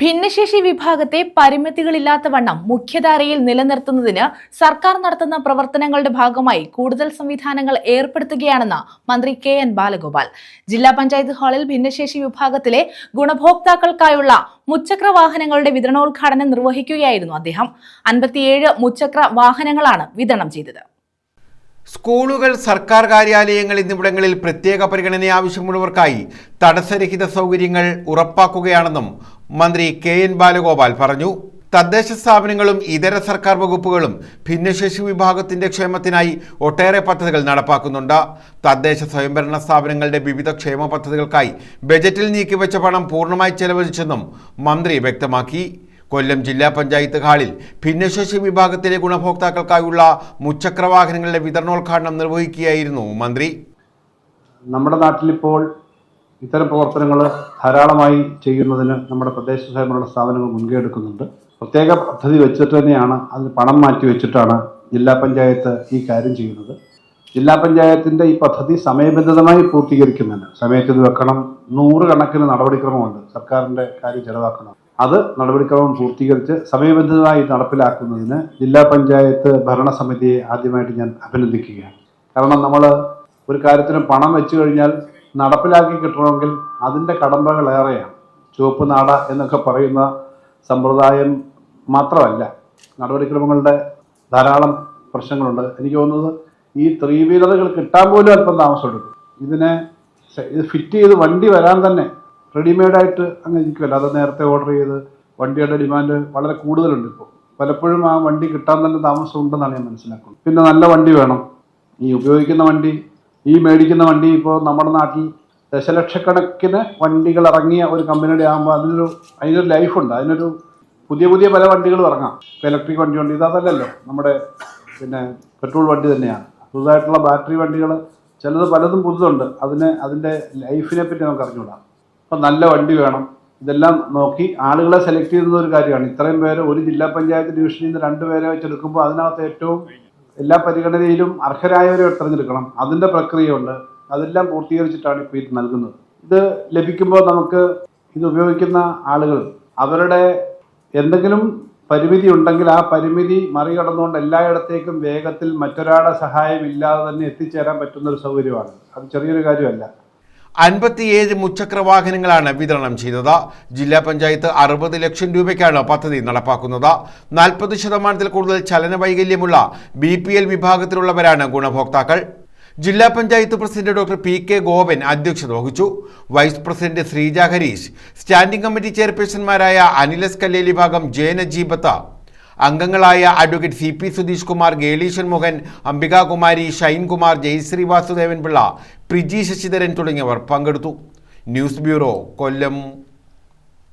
ഭിന്നശേഷി വിഭാഗത്തെ പരിമിതികളില്ലാത്ത വണ്ണം മുഖ്യധാരയിൽ നിലനിർത്തുന്നതിന് സർക്കാർ നടത്തുന്ന പ്രവർത്തനങ്ങളുടെ ഭാഗമായി കൂടുതൽ സംവിധാനങ്ങൾ ഏർപ്പെടുത്തുകയാണെന്ന് മന്ത്രി കെ എൻ ബാലഗോപാൽ. ജില്ലാ പഞ്ചായത്ത് ഹാളിൽ ഭിന്നശേഷി വിഭാഗത്തിലെ ഗുണഭോക്താക്കൾക്കായുള്ള മുച്ചക്ര വാഹനങ്ങളുടെ വിതരണോദ്ഘാടനം നിർവഹിക്കുകയായിരുന്നു അദ്ദേഹം. അൻപത്തിയേഴ് മുച്ചക്ര വാഹനങ്ങളാണ് വിതരണം ചെയ്തത്. സ്കൂളുകൾ സർക്കാർ കാര്യാലയങ്ങൾ എന്നിവിടങ്ങളിൽ പ്രത്യേക പരിഗണന ആവശ്യമുള്ളവർക്കായി തടസ്സരഹിത സൗകര്യങ്ങൾ ഉറപ്പാക്കുകയാണെന്നും മന്ത്രി കെ എൻ ബാലഗോപാൽ പറഞ്ഞു. തദ്ദേശ സ്ഥാപനങ്ങളും ഇതര സർക്കാർ വകുപ്പുകളും ഭിന്നശേഷി വിഭാഗത്തിന്റെ ക്ഷേമത്തിനായി ഒട്ടേറെ പദ്ധതികൾ നടപ്പാക്കുന്നുണ്ട്. തദ്ദേശ സ്വയംഭരണ സ്ഥാപനങ്ങളുടെ വിവിധ ക്ഷേമ പദ്ധതികൾക്കായി ബജറ്റിൽ നീക്കിവെച്ച പണം പൂർണമായി ചെലവഴിച്ചെന്നും മന്ത്രി വ്യക്തമാക്കി. കൊല്ലം ജില്ലാ പഞ്ചായത്ത് ഹാളിൽ ഭിന്നശേഷി വിഭാഗത്തിലെ ഗുണഭോക്താക്കൾക്കായുള്ള മുച്ചക്ര വാഹനങ്ങളുടെ വിതരണോദ്ഘാടനം നിർവഹിക്കുകയായിരുന്നു മന്ത്രി. നമ്മുടെ നാട്ടിലിപ്പോൾ ഇത്തരം പ്രവർത്തനങ്ങൾ ധാരാളമായി ചെയ്യുന്നതിന് നമ്മുടെ പ്രദേശ സ്വയംഭരണ സ്ഥാപനങ്ങൾ മുൻകൈ എടുക്കുന്നുണ്ട് പ്രത്യേക പദ്ധതി വെച്ചിട്ട് തന്നെയാണ് അതിന് പണം മാറ്റി വെച്ചിട്ടാണ് ജില്ലാ പഞ്ചായത്ത് ഈ കാര്യം ചെയ്യുന്നത്. ജില്ലാ പഞ്ചായത്തിന്റെ ഈ പദ്ധതി സമയബന്ധിതമായി പൂർത്തീകരിക്കുന്നതിന് സമയത്ത് വെക്കണം നൂറുകണക്കിന് നടപടിക്രമമുണ്ട് സർക്കാരിന്റെ കാര്യം ചെലവാക്കണം. അത് നടപടിക്രമം പൂർത്തീകരിച്ച് സമയബന്ധിതമായി നടപ്പിലാക്കുന്നതിന് ജില്ലാ പഞ്ചായത്ത് ഭരണസമിതിയെ ആദ്യമായിട്ട് ഞാൻ അഭിനന്ദിക്കുകയാണ്. കാരണം നമ്മൾ ഒരു കാര്യത്തിന് പണം വെച്ചു കഴിഞ്ഞാൽ നടപ്പിലാക്കി കിട്ടണമെങ്കിൽ അതിന്റെ കടമ്പകൾ ഏറെയാണ്. ചുവപ്പ് നാട എന്നൊക്കെ പറയുന്ന സമ്പ്രദായം മാത്രമല്ല നടപടിക്രമങ്ങളുടെ ധാരാളം പ്രശ്നങ്ങളുണ്ട്. എനിക്ക് തോന്നുന്നത് ഈ ത്രീ വീലറുകൾ കിട്ടാൻ പോലും അല്പം താമസമെടുക്കും. ഇതിനെ ഇത് ഫിറ്റ് ചെയ്ത് വണ്ടി വരാൻ തന്നെ റെഡിമെയ്ഡായിട്ട് അങ്ങ് ഇരിക്കുമല്ലോ അത് നേരത്തെ ഓർഡർ ചെയ്ത് വണ്ടിയുടെ ഡിമാൻഡ് വളരെ കൂടുതലുണ്ട് ഇപ്പോൾ. പലപ്പോഴും ആ വണ്ടി കിട്ടാൻ തന്നെ താമസം ഉണ്ടെന്നാണ് ഞാൻ മനസ്സിലാക്കുന്നത്. പിന്നെ നല്ല വണ്ടി വേണം. ഈ ഉപയോഗിക്കുന്ന വണ്ടി ഈ മേടിക്കുന്ന വണ്ടി ഇപ്പോൾ നമ്മുടെ നാട്ടിൽ ദശലക്ഷക്കണക്കിന് വണ്ടികൾ ഇറങ്ങിയ ഒരു കമ്പനിയുടെ ആകുമ്പോൾ അതിനൊരു അതിനൊരു ലൈഫുണ്ട് അതിനൊരു പുതിയ പുതിയ പല വണ്ടികളും ഇറങ്ങാം. ഇപ്പോൾ ഇലക്ട്രിക് വണ്ടി ഉണ്ട്. ഇതല്ലല്ലോ നമ്മുടെ പിന്നെ പെട്രോൾ വണ്ടി തന്നെയാണ്. പുതുതായിട്ടുള്ള ബാറ്ററി വണ്ടികൾ ചിലത് പലതും പുതുതുണ്ട്. അതിന് അതിന്റെ ലൈഫിനെ പറ്റി നമുക്ക് അറിഞ്ഞുകൂടാം. അപ്പം നല്ല വണ്ടി വേണം. ഇതെല്ലാം നോക്കി ആളുകളെ സെലക്ട് ചെയ്യുന്ന ഒരു കാര്യമാണ്. ഇത്രയും പേര് ഒരു ജില്ലാ പഞ്ചായത്ത് ഡിവിഷനിൽ നിന്ന് രണ്ട് പേരെ വെച്ചെടുക്കുമ്പോൾ അതിനകത്ത് ഏറ്റവും എല്ലാ പരിഗണനയിലും അർഹരായവരെ തിരഞ്ഞെടുക്കണം. അതിന്റെ പ്രക്രിയയുണ്ട്. അതെല്ലാം പൂർത്തീകരിച്ചിട്ടാണ് ഇപ്പോൾ ഇത് നൽകുന്നത്. ഇത് ലഭിക്കുമ്പോൾ നമുക്ക് ഇത് ഉപയോഗിക്കുന്ന ആളുകൾ അവരുടെ എന്തെങ്കിലും പരിമിതി ഉണ്ടെങ്കിൽ ആ പരിമിതി മറികടന്നുകൊണ്ട് എല്ലായിടത്തേക്കും വേഗത്തിൽ മറ്റൊരാളുടെ സഹായം ഇല്ലാതെ തന്നെ എത്തിച്ചേരാൻ പറ്റുന്ന ഒരു സൗകര്യമാണ്. അത് ചെറിയൊരു കാര്യമല്ല. അൻപത്തിയേഴ് മുച്ചക്ര വാഹനങ്ങളാണ് വിതരണം ചെയ്തത്. ജില്ലാ പഞ്ചായത്ത് അറുപത് ലക്ഷം രൂപയ്ക്കാണ് പദ്ധതി നടപ്പാക്കുന്നത്. നാൽപ്പത് ശതമാനത്തിൽ കൂടുതൽ ചലന വൈകല്യമുള്ള ബി പി എൽ വിഭാഗത്തിലുള്ളവരാണ് ഗുണഭോക്താക്കൾ. ജില്ലാ panchayat president doctor P K Gopan അധ്യക്ഷത വഹിച്ചു. Vice president Sreeja Harish standing committee ചെയർപേഴ്സൺമാരായ അനിലസ് Kalleli ഭാഗം ജെ നജീബത്ത അംഗങ്ങളായ advocate C P Sudheesh Kumar Gelishan Mohan Ambikakumari Shinekumar Jayasree Vasudevan Pillai Priji Sasidharan തുടങ്ങിയവർ പങ്കെടുത്തു. News bureau Kollam.